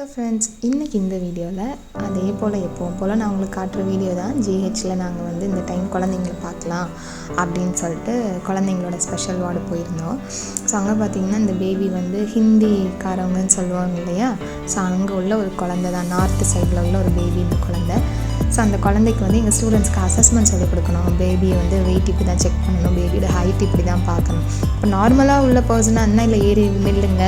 Hello friends இன்றைக்கி இந்த வீடியோவில் அதே போல் எப்போவும் போல் நான் உங்களுக்கு காட்டுற வீடியோ தான் ஜிஹெச்சில் நாங்கள் வந்து இந்த டைம் குழந்தைங்கள பார்க்கலாம் அப்படின்னு சொல்லிட்டு குழந்தைங்களோட ஸ்பெஷல் வார்டு போயிருந்தோம். ஸோ அங்கே பார்த்தீங்கன்னா இந்த பேபி வந்து ஹிந்திக்காரவங்கன்னு சொல்லுவாங்க இல்லையா? ஸோ அங்கே உள்ள ஒரு குழந்தை தான். நார்த்து சைடில் உள்ள ஒரு பேபி இந்த குழந்தை. ஸோ அந்த குழந்தைக்கு வந்து எங்கள் ஸ்டூடெண்ட்ஸ்க்கு அசஸ்மெண்ட் சொல்லிக் கொடுக்கணும். பேபியை வந்து வெயிட் இப்படி தான் செக் பண்ணணும். பேபியோட ஹைட் இப்படி தான் பார்க்கணும். இப்போ நார்மலாக உள்ள பர்சனாக இருந்தால் இல்லை ஏறி மில்லுங்க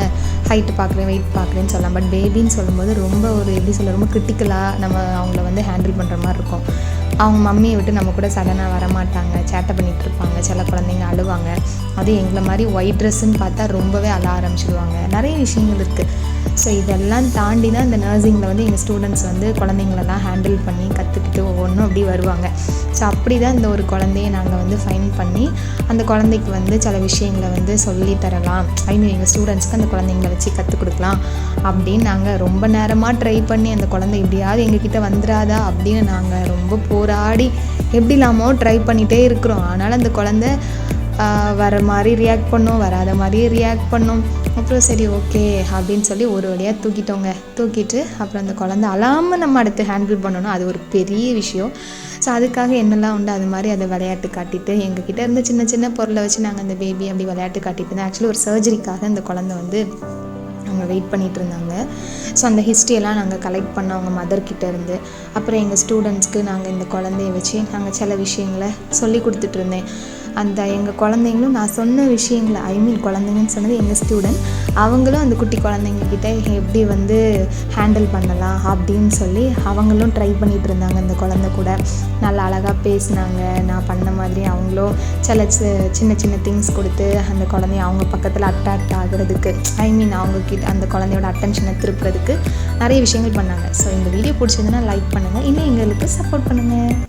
ஹைட்டு பார்க்குறேன் வெயிட் பார்க்குறேன்னு சொல்லலாம். பட் பேபின்னு சொல்லும்போது ரொம்ப ஒரு எப்படி சொல்ல ரொம்ப கிரிட்டிக்கலாக நம்ம அவங்கள வந்து ஹேண்டில் பண்ணுற மாதிரி இருக்கும். அவங்க மம்மியை விட்டு நம்ம கூட சடனாக வரமாட்டாங்க சேட்டை பண்ணிகிட்டு இருப்பாங்க. சில குழந்தைங்க அழுவாங்க. அதுவும் எங்களை மாதிரி ஒயிட் ட்ரெஸ்ஸுன்னு பார்த்தா ரொம்பவே அழ ஆரம்பிச்சிடுவாங்க நிறைய விஷயங்கள் இருக்குது ஸோ இதெல்லாம் தாண்டி தான் இந்த நர்சிங்கில் வந்து எங்கள் ஸ்டூடெண்ட்ஸ் வந்து குழந்தைங்களெல்லாம் ஹேண்டில் பண்ணி கற்றுக்கிட்டு ஒவ்வொன்றும் அப்படி வருவாங்க. ஸோ அப்படி தான் இந்த ஒரு குழந்தைய நாங்கள் வந்து ஃபைன் பண்ணி அந்த குழந்தைக்கு வந்து சில விஷயங்களை வந்து சொல்லி தரலாம். ஐ மீன் எங்கள் ஸ்டூடெண்ட்ஸ்க்கு அந்த குழந்தைங்கள வச்சு கற்றுக் கொடுக்கலாம் அப்படின்னு நாங்கள் ரொம்ப நேரமாக ட்ரை பண்ணி அந்த குழந்தை எப்படியாவது எங்ககிட்ட வந்துடாதா அப்படின்னு நாங்கள் ரொம்ப போராடி எப்படி இல்லாமோ ட்ரை பண்ணிகிட்டே இருக்கிறோம். ஆனால் அந்த குழந்தை வர மாதிரி ரியாக்ட் பண்ணோம் வராத மாதிரியே ரியாக்ட் பண்ணோம். அப்புறம் சரி ஓகே அப்படின்னு சொல்லி ஒரு வழியாக தூக்கிட்டோங்க. தூக்கிட்டு அப்புறம் அந்த குழந்தை அழாமல் நம்ம அடுத்து ஹேண்டில் பண்ணணும். அது ஒரு பெரிய விஷயம். ஸோ அதுக்காக என்னெல்லாம் உண்டு? அது மாதிரி அதை விளையாட்டு காட்டிட்டு எங்ககிட்ட இருந்த சின்ன சின்ன பொருளை வச்சு நாங்கள் அந்த பேபி அப்படி விளையாட்டு காட்டிட்டு இருந்தோம் ஆக்சுவலி ஒரு சர்ஜரிக்காக அந்த குழந்தை வந்து அவங்க வெயிட் பண்ணிகிட்டு இருந்தாங்க. ஸோ அந்த ஹிஸ்ட்ரியெல்லாம் நாங்கள் கலெக்ட் பண்ணோம் அவங்க மதர்கிட்ட இருந்து. அப்புறம் எங்கள் ஸ்டூடெண்ட்ஸ்க்கு நாங்கள் இந்த குழந்தைய வச்சு நாங்கள் சில விஷயங்களை சொல்லி கொடுத்துட்டு இருந்தேன். அந்த எங்கள் குழந்தைங்களும் நான் சொன்ன விஷயங்களை ஐ மீன் குழந்தைங்கன்னு சொன்னது எங்கள் ஸ்டூடெண்ட் அவங்களும் அந்த குட்டி குழந்தைங்கக்கிட்ட எப்படி வந்து ஹேண்டில் பண்ணலாம் அப்படின்னு சொல்லி அவங்களும் ட்ரை பண்ணிகிட்டு இருந்தாங்க. அந்த குழந்தை கூட நல்லா அழகாக பேசினாங்க. நான் பண்ண மாதிரி அவங்களும் சில சின்ன சின்ன திங்ஸ் கொடுத்து அந்த குழந்தைய அவங்க பக்கத்தில் அட்ராக்ட் ஆகுறதுக்கு ஐ மீன் அவங்க கிட்ட அந்த குழந்தையோட அட்டென்ஷனை திருப்புறதுக்கு நிறைய விஷயங்கள் பண்ணாங்க. ஸோ இந்த வீடியோ பிடிச்சதுன்னா லைக் பண்ணுங்கள் இன்னும் எங்களுக்கு சப்போர்ட் பண்ணுங்கள்